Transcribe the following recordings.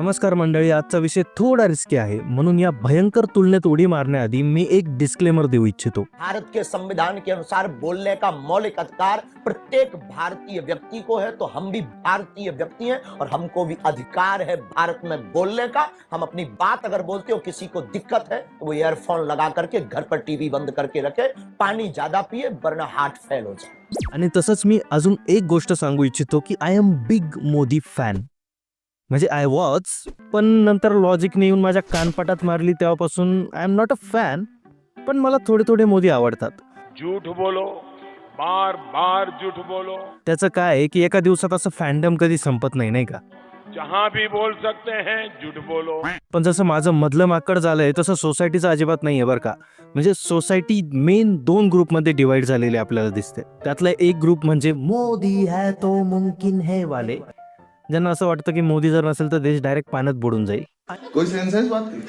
नमस्कार मंडळी आजचा विषय थोडा रिस्की आहे. म्हणून या भयंकर तुलनेत उडी मारण्याआधी मी एक डिस्क्लेमर देऊ इच्छितो. भारत के संविधान के अनुसार बोलने का मौलिक अधिकार प्रत्येक भारतीय व्यक्ति को है तो हम भी भारतीय व्यक्ति हैं और हमको भी अधिकार है भारत में बोलने का। हम अपनी बात अगर बोलते हो किसी को दिक्कत है तो वो ईयरफोन लगा करके घर पर टीवी बंद करके रखे पानी ज्यादा पिए वरना हार्ट फेल हो जाए। आणि तसंच मी अजून एक गोष्ट सांगू इच्छितो की I am big Modi fan म्हणजे आय वॉच पण नंतर लॉजिकने येऊन माझ्या कानपाटात मारली तेव्हापासून I am not a fan पण मला थोडे थोडे मोदी आवडतात. झूठ बोलो बार बार झूठ बोलो. त्याचं काय आहे की एका दिवसात असं फॅन्डम कधी संपत नाही नाही का? जहां भी बोल सकते हैं झूठ बोलो. पण जसं माझं मधलं माकड झालंय तसं सोसायटीचं अजिबात नाही आहे बरं का. म्हणजे सोसायटी मेन दोन ग्रुपमध्ये डिवाइड झालेली आपल्याला दिसते त्यातला एक ग्रुप म्हणजे मोदी है तो मुमकिन है वाले. ज्यांना असं वाटतं की मोदी जर नसेल तर देश डायरेक्ट पाण्यात बुडून जाईल.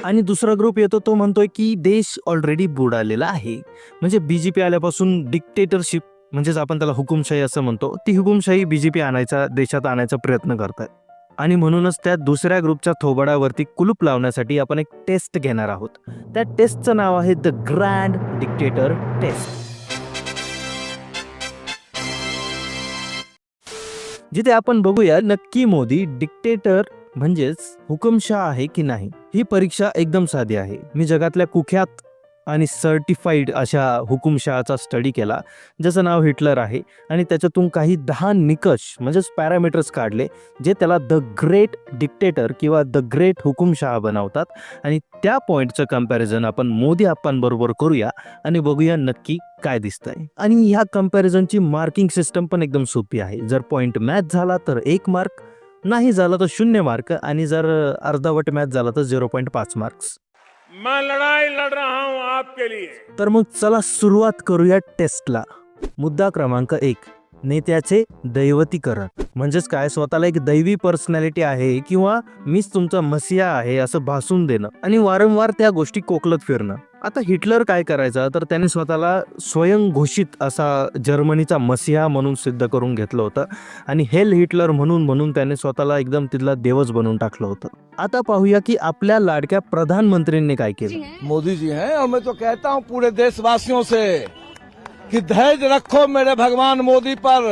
आणि दुसरा ग्रुप येतो तो म्हणतोय की देश ऑलरेडी बुडालेला आहे. म्हणजे बीजेपी आल्यापासून डिक्टेटरशिप म्हणजेच आपण त्याला हुकुमशाही असं म्हणतो ती हुकुमशाही बीजेपी आणायचा देशात आणायचा प्रयत्न करतायत आणि म्हणूनच त्या दुसऱ्या ग्रुपच्या थोबाडावरती कुलूप लावण्यासाठी आपण एक टेस्ट घेणार आहोत. त्या टेस्टचं नाव आहे द ग्रँड डिक्टेटर टेस्ट जिथे आपण बघूया नक्की मोदी डिक्टेटर म्हणजेच हुकुमशाह आहे की नाही? ही परीक्षा एकदम साधी आहे. मी जगातल्या कुख्यात आणि सर्टिफाईड अशा हुकुमशहाचा स्टडी केला. ज्याचं नाव हिटलर आहे. आणि त्याच्यातून काही दहा निकष म्हणजेच पॅरामीटर्स काढले जे त्याला द ग्रेट डिक्टेटर किंवा द ग्रेट हुकुमशहा बनवतात. आणि त्या पॉईंटचं कंपॅरिझन आपण मोदी आप्पांबरोबर करूया आणि बघूया नक्की काय दिसतंय. आणि ह्या कम्पॅरिझनची मार्किंग सिस्टम पण एकदम सोपी आहे. जर पॉईंट मॅच झाला तर एक मार्क नाही झाला तर शून्य मार्क आणि जर अर्धावट मॅच झाला तर झिरो पॉईंट पाच मार्क्स मैं लड़ाई लड़ रहा हूं आपके लिए। तर मग चला सुरुवात करूया टेस्टला. मुद्दा क्रमांक एक. नेत्याचे दैवतीकरण. म्हणजेच काय? स्वतःला एक दैवी पर्सनॅलिटी आहे किंवा मीच तुमचा मसिया आहे असं भासून देणं आणि वारंवार त्या गोष्टी कोकलत फिरणं. आता हिटलर काय करायचा? तर त्याने स्वतःला स्वयंघोषित असा जर्मनीचा मसिहा म्हणून सिद्ध करून घेतलं होतं आणि हेल हिटलर म्हणून म्हणून त्याने स्वतःला एकदम तिथला देवच बनवून टाकलं होतं. आता पाहूया की आपल्या लाडक्या प्रधानमंत्रींनी काय केलं? मोदीजी जी हैं और मैं तो कहता हूं पूरे देशवासियों से कि धैर्य रखो मेरे भगवान मोदी पर।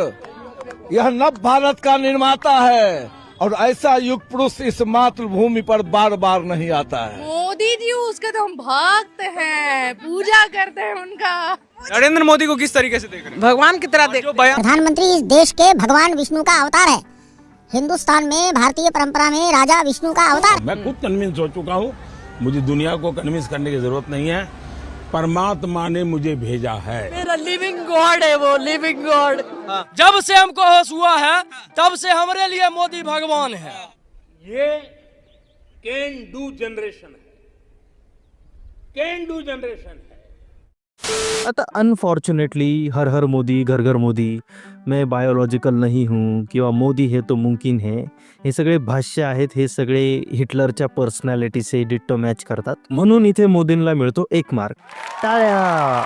यह नव भारत का निर्माता है और ऐसा युग पुरुष इस मातृभूमि पर बार बार नहीं आता है। मोदी जी उसके तो हम भक्त हैं पूजा करते हैं उनका। नरेंद्र मोदी को किस तरीके से देख रहे हैं? भगवान की तरह देख प्रधानमंत्री इस देश के भगवान विष्णु का अवतार है। हिंदुस्तान में भारतीय परंपरा में राजा विष्णु का अवतार। मैं खुद कन्विंस हो चुका हूँ मुझे दुनिया को कन्विंस करने की ज़रूरत नहीं है। परमात्मा ने मुझे भेजा है। मेरा लिविंग गॉड है वो लिविंग गॉड जब से हमको होश हुआ है तब से हमारे लिए मोदी भगवान है। ये कैन डू जनरेशन है। कैन डू जनरेशन है। आता अनफॉर्च्युनेटली हर हर मोदी घर घर मोदी मैं बायोलॉजिकल नाही हूँ किंवा मोदी हे तो मुमकिन है हे सगळे भाष्य आहेत हे सगळे हिटलरच्या पर्सनॅलिटीचे डिट्टो मॅच करतात. म्हणून इथे मोदींना मिळतो एक मार्क टाळ्या!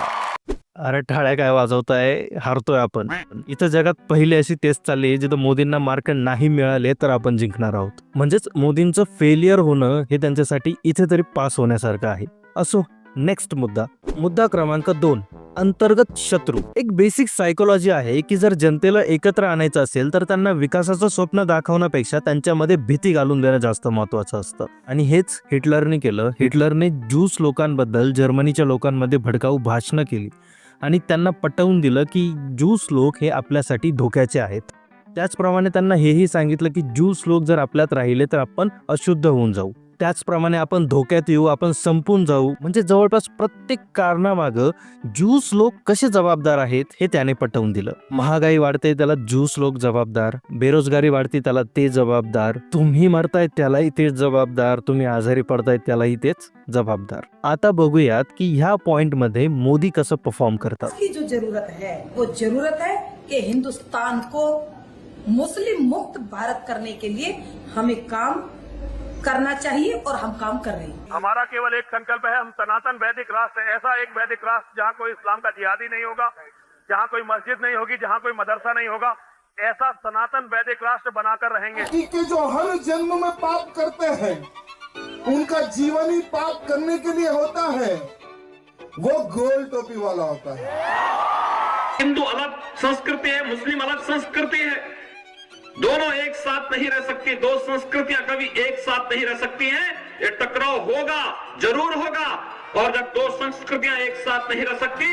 अरे टाळ्या काय वाजवताय? हारतोय आपण. इथं जगात पहिली अशी तेच चालली जिथं मोदींना मार्क नाही मिळाले तर आपण जिंकणार आहोत. म्हणजेच मोदींचं फेलियर होणं हे त्यांच्यासाठी इथे तरी पास होण्यासारखं आहे. असो. नेक्स्ट मुद्दा. मुद्दा क्रमांक दोन. अंतर्गत शत्रू. एक बेसिक सायकोलॉजी आहे की जर जनतेला एकत्र आणायचं असेल तर त्यांना विकासाचं स्वप्न दाखवण्यापेक्षा त्यांच्यामध्ये भीती घालून देणं जास्त महत्वाचं असतं. आणि हेच हिटलरने केलं. हिटलरने ज्यूस लोकांबद्दल जर्मनीच्या लोकांमध्ये भडकाऊ भाषणं केली. आणि त्यांना पटवून दिलं की ज्यूस लोक हे आपल्यासाठी धोक्याचे आहेत. त्याचप्रमाणे त्यांना हेही सांगितलं की ज्यूस लोक जर आपल्यात राहिले तर आपण अशुद्ध होऊन जाऊ. त्याचप्रमाणे आपण धोक्यात येऊ आपण संपून जाऊ. म्हणजे जवळपास प्रत्येक कारणामागं ज्यूस लोक कसे जबाबदार आहेत हे त्याने पटवून दिलं. महागाई वाढते त्याला ज्यूस लोक जबाबदार. बेरोजगारी वाढते त्याला ते जबाबदार. तुम्ही मरतायत त्यालाही तेच जबाबदार. तुम्ही आजारी पडतायत त्यालाही तेच जबाबदार. आता बघूयात की ह्या पॉइंटमध्ये मोदी कसं परफॉर्म करतात. की जो जरूरत है वो जरूरत है कि हिंदुस्तान को मुस्लिम मुक्त भारत करने के लिए हमें काम करना चाहिए और हम काम कर रहे हैं। हमारा केवल एक संकल्प है हम सनातन वैदिक राष्ट्र है। ऐसा एक वैदिक राष्ट्र जहाँ कोई इस्लाम का जिहादी नहीं होगा जहाँ कोई मस्जिद नहीं होगी जहाँ कोई मदरसा नहीं होगा ऐसा सनातन वैदिक राष्ट्र बनाकर रहेंगे। कि जो हर जन्म में पाप करते हैं उनका जीवन ही पाप करने के लिए होता है वो गोल टोपी वाला होता है। हिंदू अलग संस्कृति है मुस्लिम अलग संस्कृति है। दोनों एक साथ नहीं रह सकती, दो संस्कृतियाँ कभी एक साथ नहीं रह सकती हैं। ये टकराव होगा, ज़रूर होगा, और जब दो संस्कृतियाँ एक साथ नहीं रह सकती,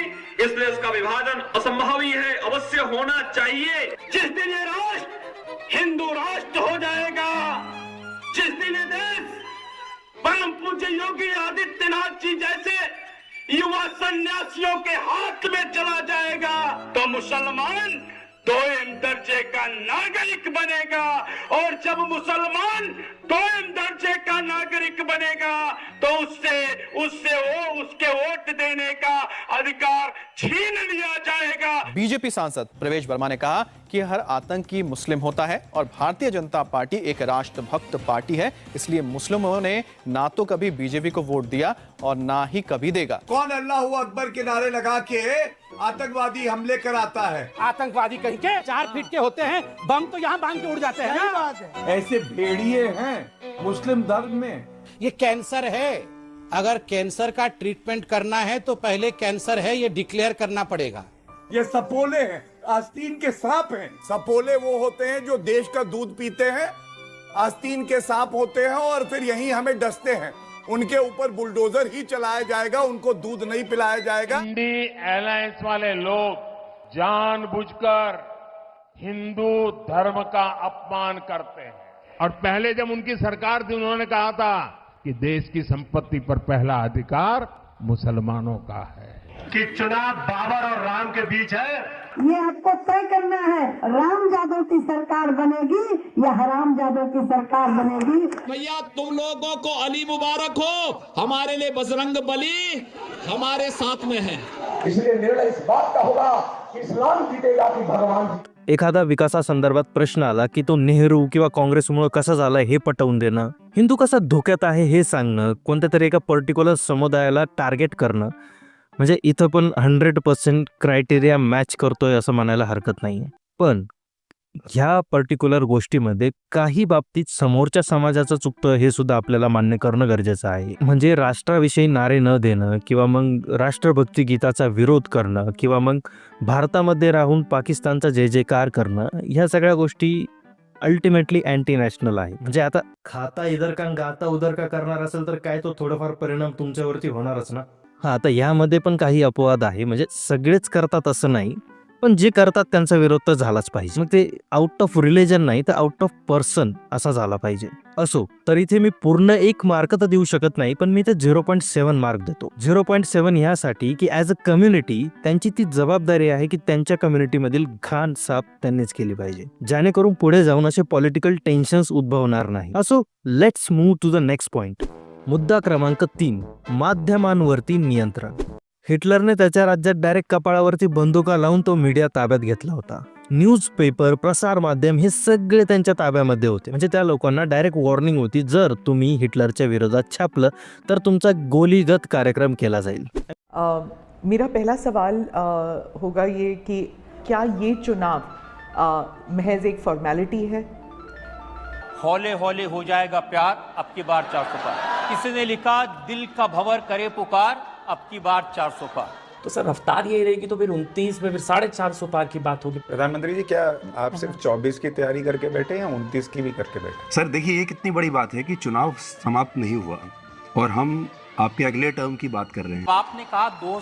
इसलिए इसका विभाजन असंभव ही है अवश्य होना चाहिए। जिस दिन ये राष्ट्र, हिंदू राष्ट्र हो जाएगा, जिस दिन ये देश, परम पूज्य योगी आदित्यनाथ जी जैसे युवा सन्यासियों के हाथ में चला जाएगा तो मुसलमान दोयम दर्जे का नागरिक बनेगा। और जब मुसलमान दोयम दर्जे का नागरिक बनेगा तो उससे उससे वो उसके वोट देने का अधिकार छीन लिया जाएगा। बीजेपी सांसद प्रवेश वर्मा ने कहा कि हर आतंकी मुस्लिम होता है और भारतीय जनता पार्टी एक राष्ट्रभक्त पार्टी है इसलिए मुस्लिमों ने ना तो कभी बीजेपी को वोट दिया और ना ही कभी देगा। कौन अल्लाह अकबर के नारे लगा के आतंकवादी हमले कराता है। आतंकवादी कहीं के चार फीट के होते हैं बम तो यहाँ बाँध के उड़ जाते हैं। ना ऐसे भेड़िए हैं मुस्लिम धर्म में। ये कैंसर है। अगर कैंसर का ट्रीटमेंट करना है तो पहले कैंसर है ये डिक्लेयर करना पड़ेगा। ये सपोले हैं आस्तीन के सांप हैं। सपोले वो होते हैं जो देश का दूध पीते हैं आस्तीन के सांप होते हैं और फिर यहीं हमें डसते हैं। उनके ऊपर बुलडोजर ही चलाया जाएगा उनको दूध नहीं पिलाया जाएगा। हिंदी अलायंस वाले लोग जानबूझकर हिंदू धर्म का अपमान करते हैं। और पहले जब उनकी सरकार थी उन्होंने कहा था कि देश की संपत्ति पर पहला अधिकार मुसलमानों का है। कि चुनाव बाबर और राम के बीच है ये आपको तय करना है राम जादव की सरकार बनेगी या हराम जादव की सरकार बनेगी? भैया तुम लोगों को अली मुबारक हो। हमारे लिए बजरंग बली हमारे साथ में है। इसलिए निर्णय इस बात का होगा कि इस्लाम जीतेगा कि भगवान एखादा विकासासंदर्भात प्रश्न आला की तो नेहरू किंवा काँग्रेसमुळे कसा झाला हे पटवून देणं? हिंदू कसा धोक्यात आहे हे सांगणं? कोणत्या तरी एका पर्टिक्युलर समुदायाला टार्गेट करणं? म्हणजे इथं पण हंड्रेड पर्सेंट क्रायटेरिया मॅच करतोय असं म्हणायला हरकत नाही पण ह्या पर्टिक्युलर गोष्टीमध्ये काही बाबतीत समोरच्या समाजाचं चुकतं हे सुद्धा आपल्याला मान्य करणं गरजेचं आहे. म्हणजे राष्ट्राविषयी नारे न देणं किंवा मग राष्ट्रभक्ती गीताचा विरोध करणं किंवा मग भारतामध्ये राहून पाकिस्तानचा जय जयकार करणं ह्या सगळ्या गोष्टी अल्टिमेटली अँटी नॅशनल आहे म्हणजे आता खाता इधर का गाता उदर का करणार असेल तर काय तो थोडंफार परिणाम तुमच्यावरती होणारच ना? हा आता यामध्ये पण काही अपवाद आहे. म्हणजे सगळेच करतात असं नाही पण जे करतात त्यांचा विरोध तर झालाच पाहिजे. मग ते आउट ऑफ रिलेजन नाही तर आउट ऑफ पर्सन असा झाला पाहिजे. असो तर इथे मी पूर्ण एक मार्क तर देऊ शकत नाही पण मी ते झिरो पॉईंट सेव्हन मार्क देतो. झिरो पॉईंट सेव्हन ह्यासाठी की ॲज अ कम्युनिटी त्यांची ती जबाबदारी आहे की त्यांच्या कम्युनिटीमधील घाण साफ त्यांनीच केली पाहिजे. जेणेकरून पुढे जाऊन असे पॉलिटिकल टेन्शन्स उद्भवणार नाही. असो let's move to the next point मुद्दा क्रमांक तीन माध्यमांवरती नियंत्रण. हिटलरने त्याच्या राज्यात डायरेक्ट कपाळावरती बंदुका लावून तो मीडिया ताब्यात घेतला होता. न्यूजपेपर प्रसार माध्यम हे सगळे त्यांच्या ताब्यामध्ये होते. म्हणजे त्या लोकांना डायरेक्ट वॉर्निंग होती जर तुम्ही हिटलरच्या विरोधात छापलं तर तुमचा गोलीगत कार्यक्रम केला जाईल. मेरा पहला सवाल होगा ये कि क्या ये चुनाव महज एक फॉर्मेलिटी है? हौले हौले हो जाएगा प्यार अब की बार चार सौ पार। किसी ने लिखा दिल का भंवर करे पुकार अब की बार चार सौ पार। तो सर रफ्तार यही रहेगी तो फिर उनतीस में फिर साढ़े चार सौ पार की बात होगी। प्रधानमंत्री जी क्या आप सिर्फ़ 24 की तैयारी करके बैठे या 29 की भी करके बैठे सर देखिए ये कितनी बड़ी बात है कि चुनाव समाप्त नहीं हुआ और हम आपके अगले टर्म की बात कर रहे हैं। आपने कहा दो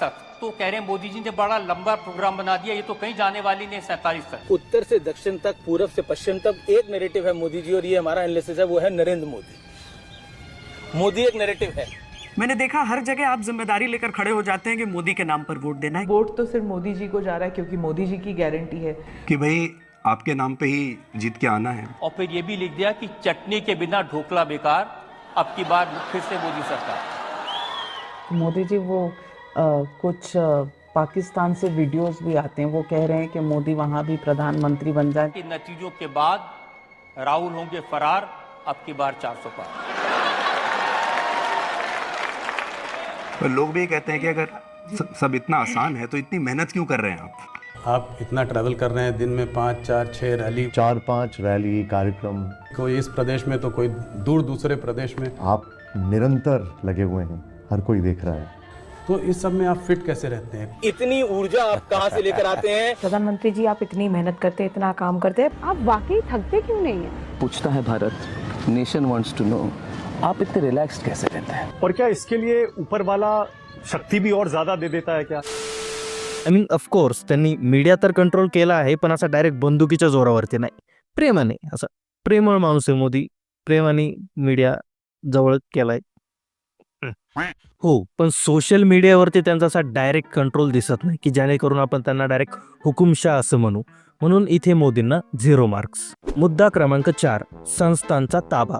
तक। तो कह रहे हैं मोदी जी ने बड़ा लंबा प्रोग्राम बना दिया ये तो कहीं जाने वाली नहीं सैतालीस तक। उत्तर से दक्षिण तक पूरब से पश्चिम तक एक नेरेटिव है मोदी जी और ये हमारा एनालिसिस है वो है नरेंद्र मोदी। मोदी एक नैरेटिव है। मैंने देखा हर जगह आप ज़िम्मेदारी लेकर खड़े हो जाते हैं कि मोदी के नाम पर वोट देना है। वोट तो सिर्फ़ मोदी जी को जा रहा है क्योंकि मोदी जी की गारंटी है। कि भाई आपके नाम पे ही जीत के आना है। और फिर ये भी लिख दिया कि चटनी के बिना ढोकला बेकार अब की बार फिर से मोदी सरकार। मोदी जी वो आ, कुछ आ, पाकिस्तान से वीडियोस भी आते हैं। वो कह रहे हैं कि मोदी वहाँ भी प्रधानमंत्री बन जाए। के नतीजों के बाद राहुल होंगे फरार अब की बार चार सौ पार पर लोग भी ये कहते हैं कि अगर सब इतना आसान है तो इतनी मेहनत क्यों कर रहे हैं आप? आप इतना ट्रैवल कर रहे हैं दिन में पाँच चार छः रैली चार पाँच रैली कार्यक्रम। कोई इस प्रदेश में तो कोई दूर दूसरे प्रदेश में? आप निरंतर लगे हुए हैं हर कोई देख रहा है। तो इस सब में आप फिट कैसे रहते हैं? इतनी ऊर्जा आप कहाँ से लेकर आते हैं? प्रधानमंत्री जी आप इतनी मेहनत करते हैं इतना काम करते हैं आप वाकई थकते क्यों नहीं है? पूछता है Bharat nation wants to know आप इतने रिलैक्स्ड कैसे रहते हैं? और क्या इसके लिए ऊपर वाला शक्ति भी और ज्यादा दे देता है क्या? आय मीन ऑफकोर्स त्यांनी मीडिया तर कंट्रोल केला आहे पण असा डायरेक्ट बंदुकीच्या जोरावरती नाही. प्रेमाने असं प्रेमळ माणूस आहे मोदी. प्रेमाने मीडिया जवळ केलाय. हो पण सोशल मीडियावरती त्यांचा असा डायरेक्ट कंट्रोल दिसत नाही की जेणेकरून आपण त्यांना डायरेक्ट हुकुमशाह असं म्हणू. म्हणून इथे मोदींना झिरो मार्क्स मुद्दा क्रमांक चार संस्थांचा ताबा.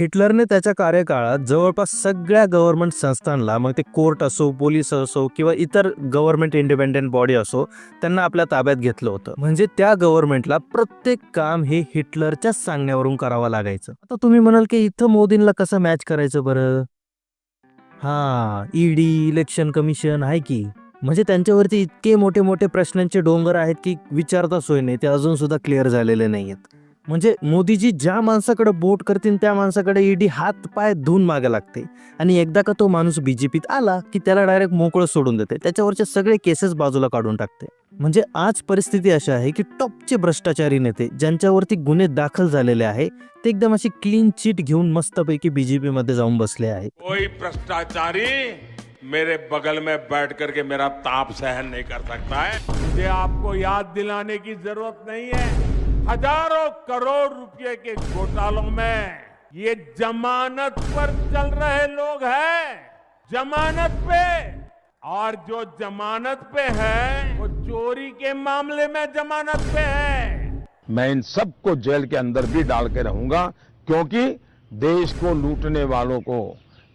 हिटलरने त्याच्या कार्यकाळात जवळपास सगळ्या गव्हर्नमेंट संस्थांना मग ते कोर्ट असो पोलीस असो किंवा इतर गव्हर्नमेंट इंडिपेंडेंट बॉडी असो त्यांना आपल्या ताब्यात घेतलं होतं. म्हणजे त्या गव्हर्नमेंटला प्रत्येक काम हे हिटलरच्या सांगण्यावरून करावं लागायचं. आता तुम्ही म्हणाल की इथं मोदींना कसं मॅच करायचं बरं? हा ईडी इलेक्शन कमिशन आहे की. म्हणजे त्यांच्यावरती इतके मोठे मोठे प्रश्नांचे डोंगर आहेत की विचारता सोय नाही ते अजून सुद्धा क्लिअर झालेले नाही आहेत म्हणजे मोदीजी ज्या माणसाकडे बोट करतील त्या माणसाकडे ईडी हात पाय धुवून मागे लागते. आणि एकदा का तो माणूस बीजेपीत आला की त्याला डायरेक्ट मोकळं सोडून देते. त्याच्यावरचे सगळे केसेस बाजूला काढून टाकते. म्हणजे आज परिस्थिती अशी आहे की टॉपचे भ्रष्टाचारी नेते ज्यांच्यावरती गुन्हे दाखल झालेले आहे ते एकदम अशी क्लीन चिट घेऊन मस्तपैकी बीजेपी मध्ये जाऊन बसले आहे. कोई भ्रष्टाचारी मेरे बगल में बैठ करके मेरा ताप सहन नहीं कर सकता है। मुझे आपको याद दिलाने की जरूरत नहीं है। हज़ारों करोड़ रुपए के घोटालों में ये जमानत पर चल रहे लोग हैं जमानत पे। और जो जमानत पे है वो चोरी के मामले में जमानत पे है। मैं इन सबको जेल के अंदर भी डाल के रहूँगा क्योंकि देश को लूटने वालों को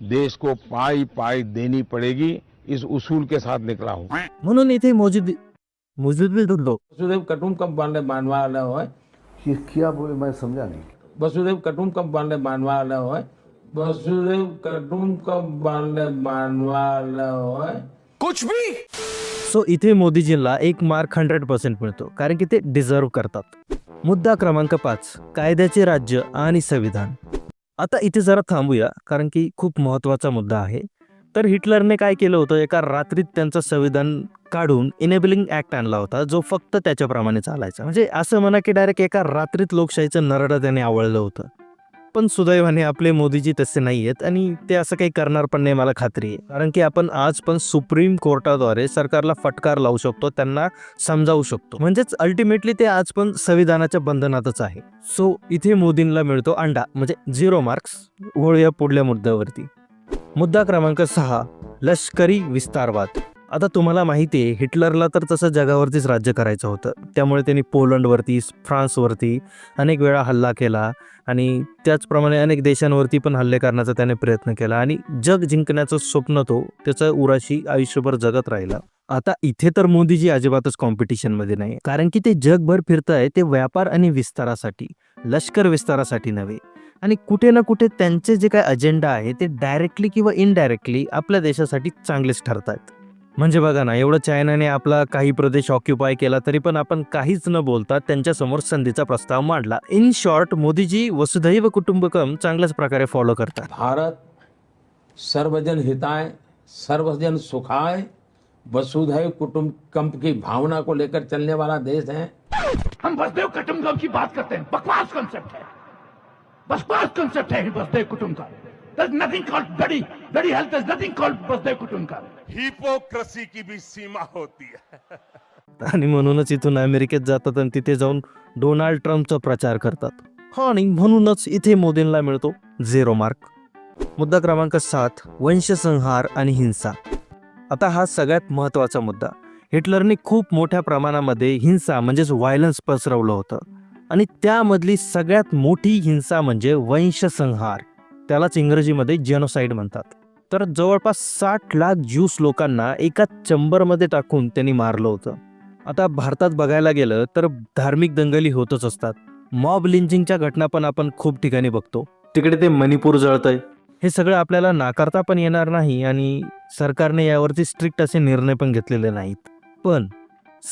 देश को पाई पाई देनी पड़ेगी इस उसूल के साथ निकला हूँ। म्हणून इथे मोजिद मोजिद लोक वसुदेव कुटुंबकम बांधे बांधवा आला होय ये क्या बोले मैं समझा नहीं। वसुदेव कुटुंबकम बांधे बांधवा आला होय वसुदेव कुटुंबकम बांधे बांधवा आला होय कुछ भी। सो इथे मोदीजींना एक मार्क हंड्रेड पर्सेंट मिळतो कारण की ते डिझर्व करतात. मुद्दा क्रमांक पाच कायद्याचे राज्य आणि संविधान. आता इथे जरा थांबूया कारण की खूप महत्त्वाचा मुद्दा आहे. तर हिटलरने काय केलं होतं? एका रात्रीत त्यांचं संविधान काढून इनेबलिंग ऍक्ट आणला होता जो फक्त त्याच्याप्रमाणे चालायचा. म्हणजे असं म्हणा की डायरेक्ट एका रात्रीत लोकशाहीचं नरडं त्याने आवळलं होतं. पण सुदैवाने आपले मोदीजी तसे नाही आहेत आणि ते असं काही करणार पण नाही मला खात्री आहे. कारण की आपण आज पण सुप्रीम कोर्टाद्वारे सरकारला फटकार लावू शकतो त्यांना समजावू शकतो. म्हणजेच अल्टिमेटली ते आज पण संविधानाच्या बंधनातच आहे. सो इथे मोदींना मिळतो अंडा म्हणजे झिरो मार्क्स वळूया पुढल्या मुद्द्यावरती. मुद्दा क्रमांक सहा लष्करी विस्तारवाद. आता तुम्हाला माहिती आहे हिटलरला तर तसं जगावरतीच राज्य करायचं होतं. त्यामुळे त्यांनी पोलंडवरती फ्रान्सवरती अनेक वेळा हल्ला केला आणि त्याचप्रमाणे अनेक देशांवरती पण हल्ले करण्याचा त्याने प्रयत्न केला आणि जग जिंकण्याचं स्वप्न तो त्याचं उराशी आयुष्यभर जगत राहिला. आता इथे तर मोदीजी अजिबातच कॉम्पिटिशनमध्ये नाही कारण की ते जगभर फिरत आहे ते व्यापार आणि विस्तारासाठी लष्कर विस्तारासाठी नव्हे. आणि कुठे ना कुठे त्यांचे जे काय अजेंडा आहे ते डायरेक्टली किंवा इनडायरेक्टली आपल्या देशासाठी चांगलेच ठरतात. म्हणजे बघा ना एवढं चायनाने आपला काही प्रदेश ऑक्युपाय केला तरी पण आपण काहीच न बोलता त्यांच्यासमोर संधीचा प्रस्ताव मांडला. इन शॉर्ट मोदीजी वसुधैव कुटुंबकम चांगल्याच प्रकारे फॉलो करतात. भारत सर्वजन हिताय सर्वजन सुखाय वसुधैव कुटुंबकम की भावना को लेकर चलने वाला देश है। हम वसुदेव कुटुंबकम की बात करते हैं बकवास कॉन्सेप्ट है। बकवास कॉन्सेप्ट है वसुदेव कुटुंब का There's nothing called bloody, bloody hell. There's nothing called कुटुंब का हिपोक्रेसी की भी सीमा होती है। आणि म्हणूनच इथून अमेरिकेत जातात आणि तिथे जाऊन डोनाल्ड ट्रम्पचा प्रचार करतात. हा आणि म्हणूनच इथे मोदींना मिळतो झिरो मार्क. मुद्दा क्रमांक सात वंशसंहार आणि हिंसा. आता हा सगळ्यात महत्त्वाचा मुद्दा. हिटलरने खूप मोठ्या प्रमाणामध्ये हिंसा म्हणजेच व्हायलन्स पसरवलं होतं. आणि त्यामधली सगळ्यात मोठी हिंसा म्हणजे वंशसंहार. त्यालाच इंग्रजीमध्ये जेनोसाईड म्हणतात. तर जवळपास साठ लाख ज्यूस लोकांना एका चंबरमध्ये टाकून त्यांनी मारलं होतं. आता भारतात बघायला गेलं तर धार्मिक दंगली होतच असतात. मॉब लिंचिंगच्या घटना पण आपण खूप ठिकाणी बघतो. तिकडे ते मणिपूर जळतंय. हे सगळं आपल्याला नाकारता पण येणार नाही आणि सरकारने यावरती स्ट्रिक्ट असे निर्णय पण घेतलेले नाहीत. पण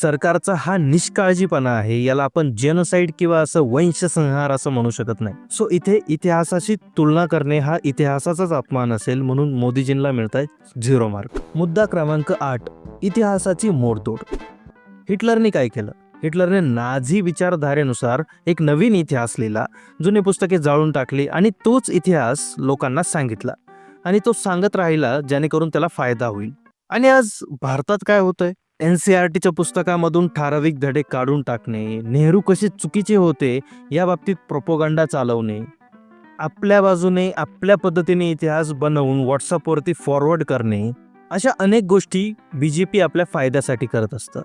सरकारचा हा निष्काळजीपणा आहे याला आपण जेनोसाईड किंवा असं वंशसंहार असं म्हणू शकत नाही. सो इथे इतिहासाशी तुलना करणे हा इतिहासाचाच अपमान असेल म्हणून मोदीजींना मिळत आहे झिरो मार्क. मुद्दा क्रमांक आठ इतिहासाची मोडतोड. हिटलरने काय केलं? हिटलरने नाझी विचारधारेनुसार एक नवीन इतिहास लिहिला जुने पुस्तके जाळून टाकली आणि तोच इतिहास लोकांना सांगितला. आणि तो सांगत राहिला जेणेकरून त्याला फायदा होईल. आणि आज भारतात काय होतंय? एन सी आर टीच्या पुस्तकामधून ठराविक धडे काढून टाकणे नेहरू कसे चुकीचे होते या बाबतीत प्रोपोगंडा चालवणे आपल्या बाजूने आपल्या पद्धतीने इतिहास बनवून व्हॉट्सअपवरती फॉरवर्ड करणे अशा अनेक गोष्टी बी जे पी आपल्या फायद्यासाठी करत असतं.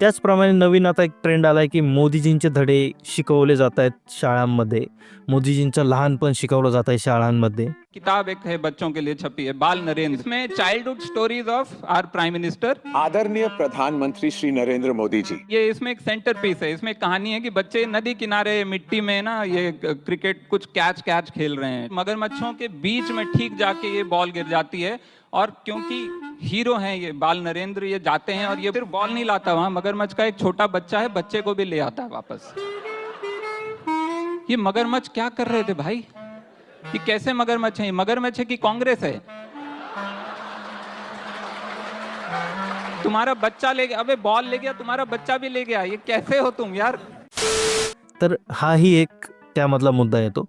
त्याचप्रमाणे नवीन आता एक ट्रेंड आलाय की मोदीजींचे धडे शिकवले जात आहेत शाळांमध्ये. मोदीजींचं लहानपण शिकवलं जात आहे शाळांमध्ये. किताब एक है बच्चों के लिए छपी है बाल नरेंद्र। इसमें childhood stories of our prime minister आदरणीय प्रधानमंत्री श्री नरेंद्र मोदी जी ये इसमें एक सेंटर पीस है। इसमें एक कहानी है कि बच्चे नदी किनारे मिट्टी में ना ये क्रिकेट कुछ कैच कैच खेल रहे हैं। मगरमच्छों के बीच में ठीक जाके ये बॉल गिर जाती है और क्योंकि हीरो हैं ये बाल नरेंद्र ये जाते हैं और ये फिर बॉल नहीं लाता वहाँ मगरमच्छ का एक छोटा बच्चा है बच्चे को भी ले आता है वापस। ये मगरमच्छ क्या कर रहे थे भाई? ये कैसे मगरमच्छ है? मगरमच्छ है कि कांग्रेस है? तुम्हारा बच्चा ले गया अबे बॉल ले गया तुम्हारा बच्चा भी ले गया ये कैसे हो तुम यार? तर हाही एक त्यामधला मुद्दा येतो.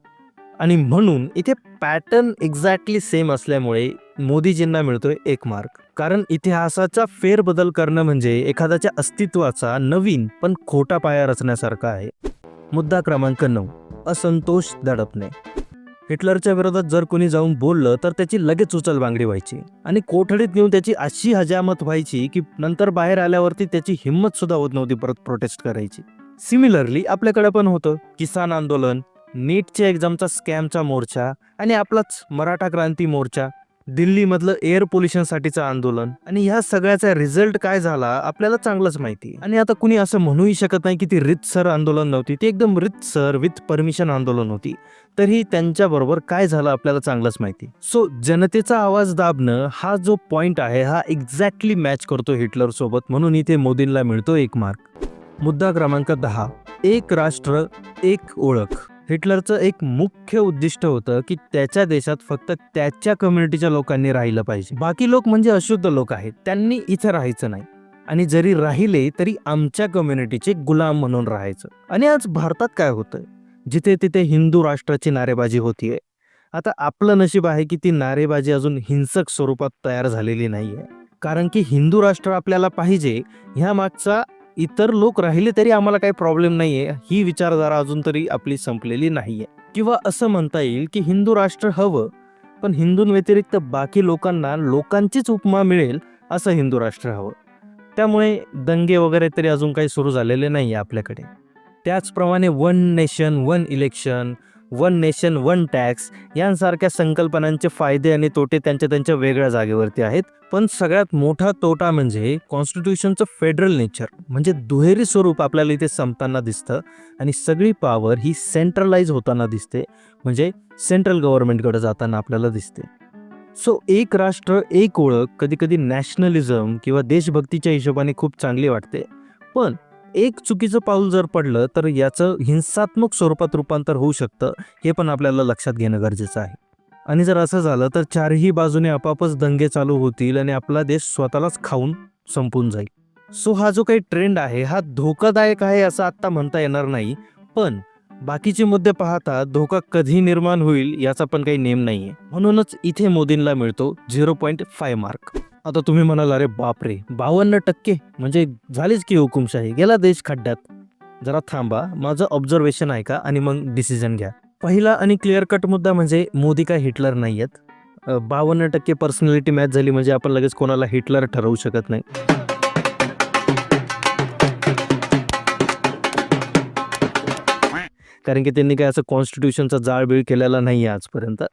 आणि म्हणून इथे पॅटर्न एक्झॅक्टली सेम असल्यामुळे मोदीजींना मिळतोय एक मार्क कारण इतिहासाचा फेरबदल करणं म्हणजे एखाद्याच्या अस्तित्वाचा नवीन पण खोटा पाया रचण्यासारखा आहे. मुद्दा क्रमांक नऊ. असंतोष दडपणे. हिटलरच्या विरोधात जर कोणी जाऊन बोललं तर त्याची लगेच उचलबांगडी व्हायची आणि कोठडीत नेऊन त्याची अशी हजामत व्हायची की नंतर बाहेर आल्यावरती त्याची हिंमत सुद्धा होत नव्हती परत प्रोटेस्ट करायची. सिमिलरली आपल्याकडे पण होतं. किसान आंदोलन नीटच्या एक्झामचा स्कॅमचा मोर्चा आणि आपलाच मराठा क्रांती मोर्चा. दिल्लीमधलं एअर पोल्युशनसाठीचं आंदोलन. आणि ह्या सगळ्याचा रिझल्ट काय झाला आपल्याला चांगलंच माहिती. आणि आता कुणी असं म्हणूही शकत नाही की ती रितसर आंदोलन नव्हती ती एकदम रितसर विथ परमिशन आंदोलन होती. तरी त्यांच्याबरोबर काय झालं आपल्याला चांगलंच माहिती. सो जनतेचा आवाज दाबणं हा जो पॉइंट आहे हा एक्झॅक्टली मॅच करतो हिटलर सोबत. म्हणून इथे मोदींना मिळतो एक मार्क मुद्दा क्रमांक दहा. एक राष्ट्र एक ओळख. हिटलरचं एक मुख्य उद्दिष्ट होतं की त्याच्या देशात फक्त त्याच्या कम्युनिटीच्या लोकांनी राहिलं पाहिजे. बाकी लोक म्हणजे अशुद्ध लोक आहेत. त्यांनी इथं राहायचं नाही. आणि जरी राहिले तरी आमच्या कम्युनिटीचे गुलाम म्हणून राहायचं. आणि आज भारतात काय होतं जिथे तिथे हिंदू राष्ट्राची नारेबाजी होतीये. आता आपलं नशीब आहे की ती नारेबाजी अजून हिंसक स्वरूपात तयार झालेली नाहीये. कारण की हिंदू राष्ट्र आपल्याला पाहिजे ह्या मागचा इतर लोक राहिले तरी आम्हाला काही प्रॉब्लेम नाहीये. ही विचारधारा अजून तरी आपली संपलेली नाहीये. किंवा असं म्हणता येईल की हिंदू राष्ट्र हवं पण हिंदूंव्यतिरिक्त बाकी लोकांना लोकांचीच उपमा मिळेल असं हिंदू राष्ट्र हवं. त्यामुळे दंगे वगैरे तरी अजून काही सुरू झालेले नाही आपल्याकडे. त्याचप्रमाणे one nation one election one nation one tax यांसारख्या संकल्पनांचे फायदे आणि तोटे त्यांच्या त्यांच्या वेगळ्या जागेवरती आहेत. पण सगळ्यात मोठा तोटा म्हणजे कॉन्स्टिट्यूशनचं फेडरल नेचर म्हणजे दुहेरी स्वरूप आपल्याला इथे संपताना दिसतं आणि सगळी पॉवर ही सेंट्रलाइज होताना दिसते. म्हणजे सेंट्रल गव्हर्नमेंटकडे जाताना आपल्याला दिसते. सो एक राष्ट्र एक ओळख कधी कधी नॅशनलिझम किंवा देशभक्तीच्या हिशोबाने खूप चांगली वाटते. पण एक चुकीचं पाऊल जर पडलं तर याचं हिंसात्मक स्वरूपात रूपांतर होऊ शकतं हे पण आपल्याला लक्षात घेणं गरजेचं आहे. आणि जर असं झालं तर चारही बाजूने आपापच दंगे चालू होतील आणि आपला देश स्वतःलाच खाऊन संपून जाईल. सो हा जो काही ट्रेंड आहे हा धोकादायक आहे असं आत्ता म्हणता येणार नाही पण बाकीचे मुद्दे पाहता धोका कधी निर्माण होईल याचा पण काही नेम नाही आहे म्हणूनच इथे मोदींना मिळतो झिरो पॉईंट फाय मार्क आता तुम्ही म्हणाल अरे बापरे बावन्न टक्के. म्हणजे झालीच की हुकुमशाही. गेला देश खड्ड्यात. जरा थांबा. माझं ऑब्झर्वेशन ऐका आणि मग डिसिजन घ्या. पहिला आणि क्लिअर कट मुद्दा म्हणजे मोदी काय हिटलर नाही आहेत बावन्न टक्के पर्सनॅलिटी मॅच झाली म्हणजे आपण लगेच कोणाला हिटलर ठरवू शकत नाही. कारण की त्यांनी काय असं कॉन्स्टिट्यूशनचा जाळबीळ केलेला नाही आहे आजपर्यंत.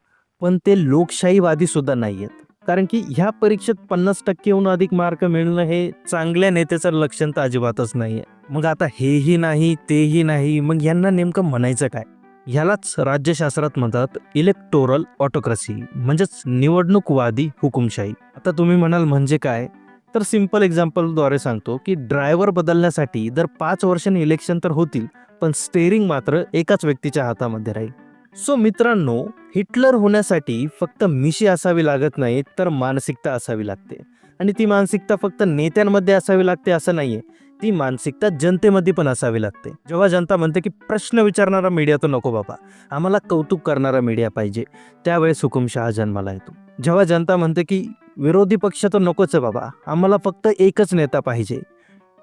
पण ते लोकशाहीवादी सुद्धा नाही आहेत कारण की ह्या परीक्षेत पन्नास टक्केहून अधिक मार्क मिळणं हे चांगल्या नेत्याचं लक्षण तर अजिबातच नाही आहे मग आता हेही नाही तेही नाही मग यांना नेमकं म्हणायचं काय? ह्यालाच राज्यशास्त्रात म्हणतात इलेक्टोरल ऑटोक्रसी म्हणजेच निवडणूकवादी हुकुमशाही. आता तुम्ही म्हणाल म्हणजे काय? तर सिंपल एक्झाम्पलद्वारे सांगतो की ड्रायव्हर बदलण्यासाठी दर पाच वर्षांनी इलेक्शन तर होतील पण स्टेअरिंग मात्र एकाच व्यक्तीच्या हातामध्ये राहील. सो मित्रांनो हिटलर होण्यासाठी फक्त मिशी असावी लागत नाही तर मानसिकता असावी लागते. आणि ती मानसिकता फक्त नेत्यांमध्ये असावी लागते असं नाही आहे ती मानसिकता जनतेमध्ये पण असावी लागते. जेव्हा जनता म्हणते की प्रश्न विचारणारा मीडिया तर नको बाबा आम्हाला कौतुक करणारा मीडिया पाहिजे त्यावेळेस हुकुमशहा जन्माला येतो. जेव्हा जनता म्हणते की विरोधी पक्ष तर नकोच आहे बाबा आम्हाला फक्त एकच नेता पाहिजे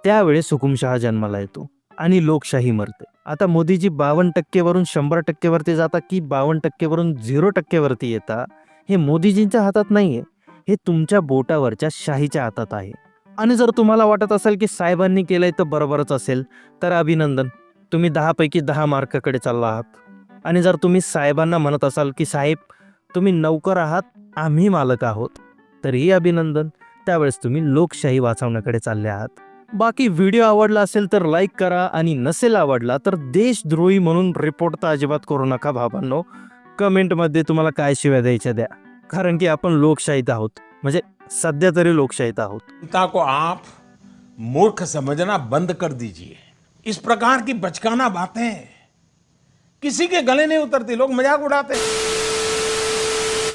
त्यावेळेस हुकुमशहा जन्माला येतो. आणि लोकशाही मरते. आता मोदीजी बावन्न टक्केवरून शंभर टक्केवरती जाता की बावन्न टक्केवरून झिरो टक्केवरती येता हे मोदीजींच्या हातात नाही आहे हे तुमच्या बोटावरच्या शाहीच्या हातात आहे. आणि जर तुम्हाला वाटत असेल की साहेबांनी केलंय तर बरोबरच असेल तर अभिनंदन. तुम्ही दहापैकी दहा मार्काकडे चालला आहात. आणि जर तुम्ही साहेबांना म्हणत असाल की साहेब तुम्ही नौकर आहात आम्ही मालक आहोत तरीही अभिनंदन. त्यावेळेस तुम्ही लोकशाही वाचवण्याकडे चालले आहात. बाकी व्हिडिओ आवडला असेल तर लाईक करा आणि नसेल आवडला तर देशद्रोही म्हणून रिपोर्ट तर अजिबात करू नका भावांनो कमेंटमध्ये तुम्हाला काय शिव्या द्यायच्या द्या. कारण की आपण लोकशाहीत आहोत. म्हणजे सध्या तरी लोकशाहीत आहोत. जनता को आप मूर्ख समझना बंद कर दीजिए. इस प्रकार की बचकाना बातें. किसी के गले नहीं उतरती लोग मजाक उड़ाते हैं।